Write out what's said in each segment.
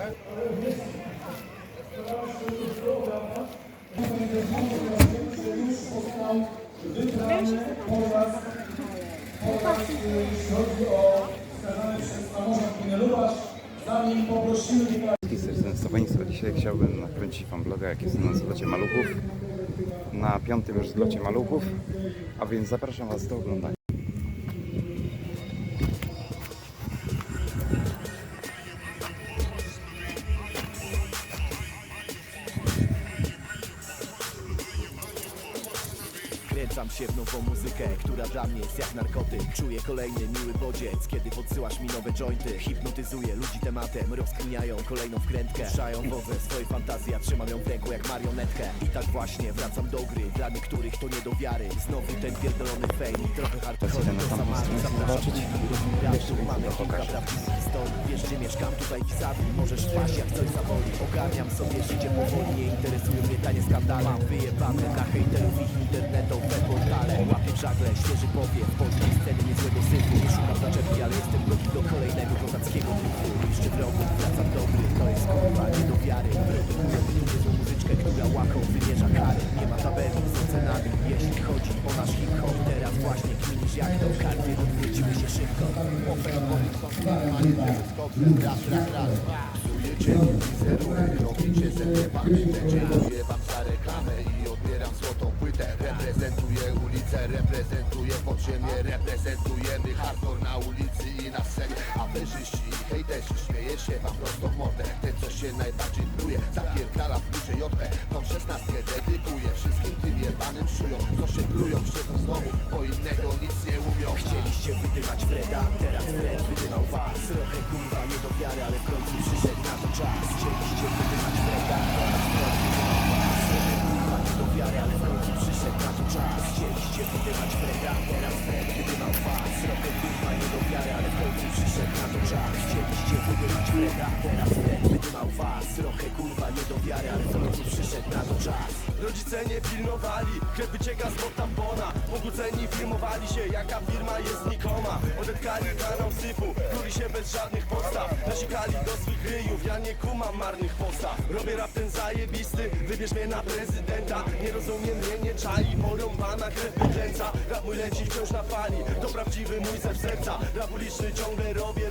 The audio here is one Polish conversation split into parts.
Serdecznie Państwa, dzisiaj chciałbym nakręcić Wam vloga, jak jestem na zlocie maluchów. Na piątym już zlocie maluchów, a więc zapraszam Was do oglądania. Kręcam się w nową muzykę, która dla mnie jest jak narkotyk. Czuję kolejny miły bodziec, kiedy podsyłasz mi nowe jointy. Hipnotyzuję ludzi tematem, rozkminiają kolejną wkrętkę. Ruszają wozę swoje fantazje, a trzymam ją w ręku jak marionetkę. I tak właśnie wracam do gry, dla niektórych to nie do wiary. Znowu ten pierdolony i trochę hardcore. Idę na to tamtą sama stronę Zapraszam. Jeszcze mamy kilka prawdziwych historii. Wiesz, gdzie mieszkam, tutaj w Zawi Możesz wpaść jak coś zawoli. Ogarniam sobie życie powoli. Nie interesują mnie tanie skandale. Mam wyjebane na hejterów ich internetowe portale Łapię żagle, świeży powiew Polskiej sceny niezłego syfu Nie szukam zaczepki, ale jestem gotowy do kolejnego kozackiego triku Jeszcze wrogów, wracam dobry To jest kurwa nie do wiary Produkuję niezłą muzyczkę, która łaką wymierza kary Nie ma tabeli z ocenami Jeśli chodzi o nasz hip-hop Teraz właśnie kminisz jak to karty Odwróciły się szybko ulicę, reprezentuję podziemie. Reprezentujemy hardcore na ulicy i na scenie. A wyżyści i hejterzy śmieje się wam prosto w mordę. Ten co się najbardziej pluje, zapierdala w duże JP. Tą szesnastkę dedykuję wszystkim tym jebanym szujom Co się plują, siedzą znowu, bo innego nic nie umią. Chcieliście wydymać Freda, teraz Fred wydymał was. Trochę kurwa nie do wiary, ale w końcu przyszedł na to czas. Chcieliście Wydymać Freda, teraz Fred wydymał was Trochę kurwa ale w końcu przyszedł na to czas Chcieliście Freda, teraz wydymał was. Trochę kurwa nie do wiary, ale w końcu przyszedł na to czas. Rodzice nie pilnowali, krew wycieka spod tampona. Pobudzeni filmowali się, jaka firma jest znikoma Odetkali kanał syfu, pluli się bez żadnych podstaw Nasikali do swych ryjów, ja nie kumam marnych postaw. Robię rap ten zajebisty, wybierz mnie na prezydenta. Nie rozumiem mnie, nie czai, porąbana krew wykręca Rap mój leci wciąż na fali, to prawdziwy mój serca. Rap uliczny ciągle robię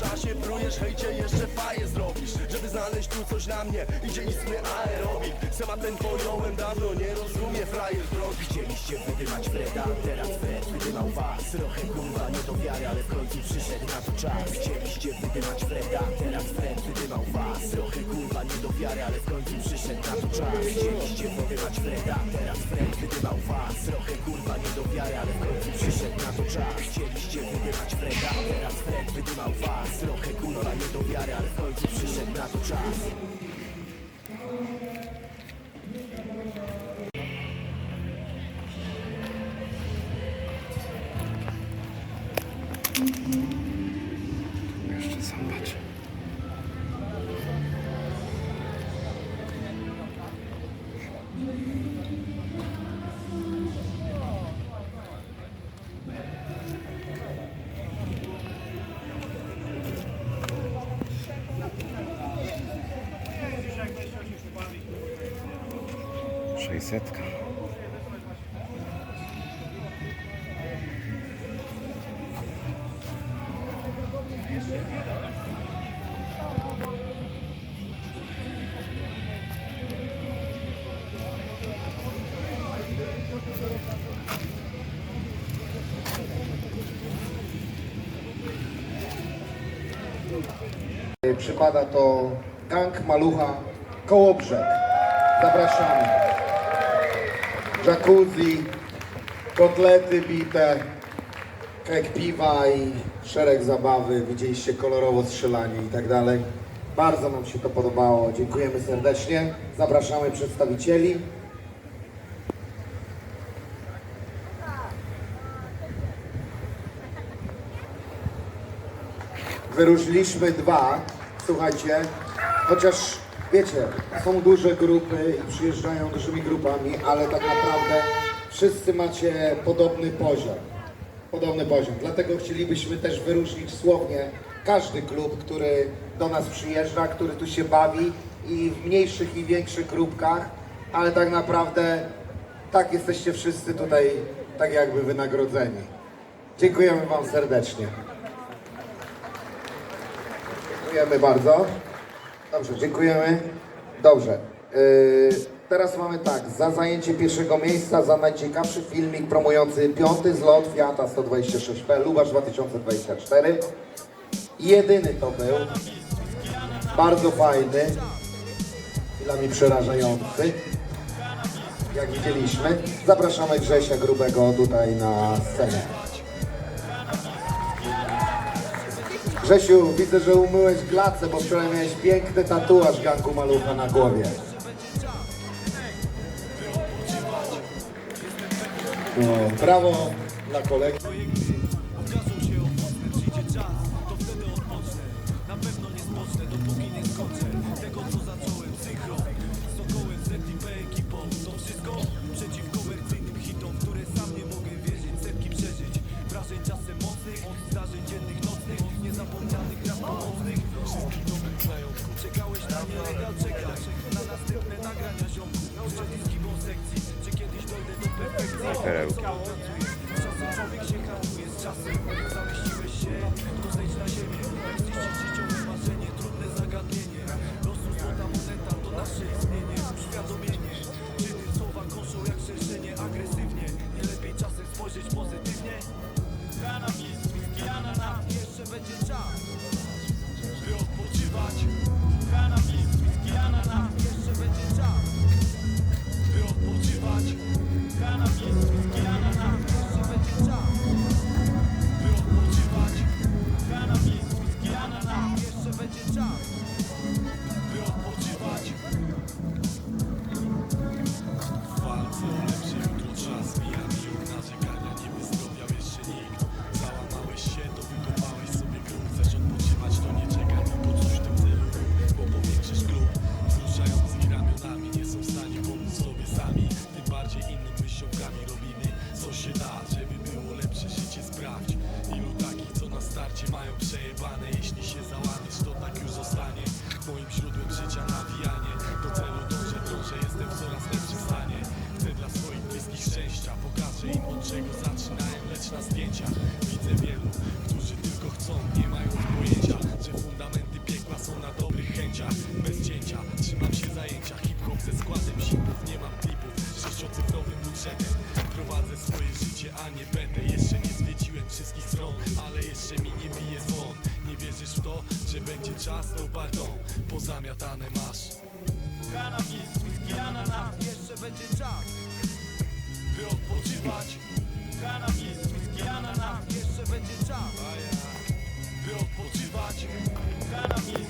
Się prujesz, hejcie jeszcze faję zrobisz. Żeby znaleźć tu coś na mnie, idzie istny aerobik. Temat ten pojąłem dawno, nie rozumie frajer drogi. Chcieliście wydymać Freda, teraz Fred wydymał was. Trochę kurwa nie do wiary, ale w końcu przyszedł na to czas. Chcieliście wydymać Freda, teraz Fred wydymał was. Trochę kurwa do wiary, ale w końcu przyszedł na to czas. Chcieliście wydymać Freda, teraz Fred wydymał was. Trochę kurwa nie do wiary, ale w końcu przyszedł na to czas. Chcieliście wydymać Freda, teraz Fred wydymał was. Trochę kurwa nie do wiary, ale w końcu przyszedł na to czas Sześćsetka. Przypada to gang Malucha Kołobrzeg. Zapraszamy. Jacuzzi, kotlety bite, kek piwa i szereg zabawy. Widzieliście kolorowo strzelanie i tak dalej. Bardzo nam się to podobało. Dziękujemy serdecznie. Zapraszamy przedstawicieli. Wyróżniliśmy dwa, słuchajcie, chociaż wiecie, są duże grupy i przyjeżdżają dużymi grupami, ale tak naprawdę wszyscy macie podobny poziom. podobny poziom. Dlatego chcielibyśmy też wyróżnić słownie każdy klub, który do nas przyjeżdża, który tu się bawi i w mniejszych i większych grupkach, ale tak naprawdę tak jesteście wszyscy tutaj tak jakby wynagrodzeni. Dziękujemy Wam serdecznie. Dziękujemy bardzo. Dobrze, dziękujemy. Dobrze. Yy, teraz mamy tak, za zajęcie pierwszego miejsca, za najciekawszy filmik promujący piąty zlot Fiata 126P Lubasz 2024. Jedyny to był. Bardzo fajny. Chwilami przerażający. Jak widzieliśmy. Zapraszamy Grzesia Grubego tutaj na scenę. Grzesiu, widzę, że umyłeś glacę, bo wczoraj miałeś piękny tatuaż ganku malucha na głowie. No, brawo dla kolegi. Gana. wszystkich stron Ale jeszcze mi nie bije dzwon. Nie wierzysz w to, że będzie czas, no pardon Pozamiatane masz. Kanapis, skijana na Jeszcze będzie czas. By odpoczywać. Kanapis, skijana na Jeszcze będzie czas. By odpoczywać. Kanapis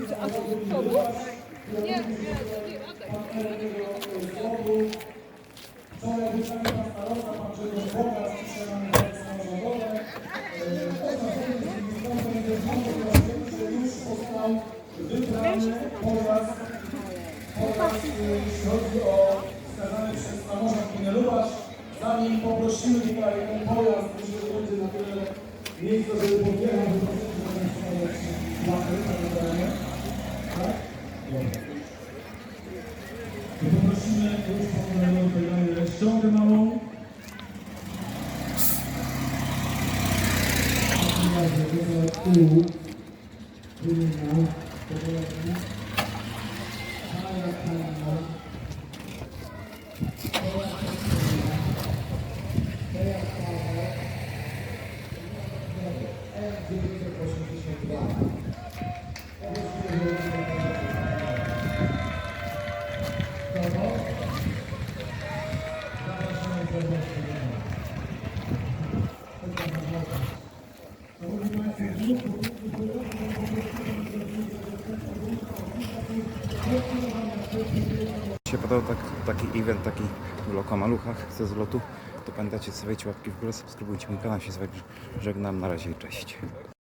A co z przodu? Nie, nie, nie, oddaj. jeśli chodzi o wskazany przez samorząd gminy Lubacz. Zanim poprosimy tutaj ten pojazd, który będzie na tyle miejsca, żeby podjechał, żeby łapy na terenie. Tak? Dobra. To poprosimy już po kolei ściągę małą. W takim razie to na tył wymieniał po kolei. Maja Kalina. Podobał tak, taki event, taki vlog o maluchach ze zlotu, to pamiętajcie, stawiajcie łapki w górę, subskrybujcie mój kanał, się z wami żegnam, na razie i cześć.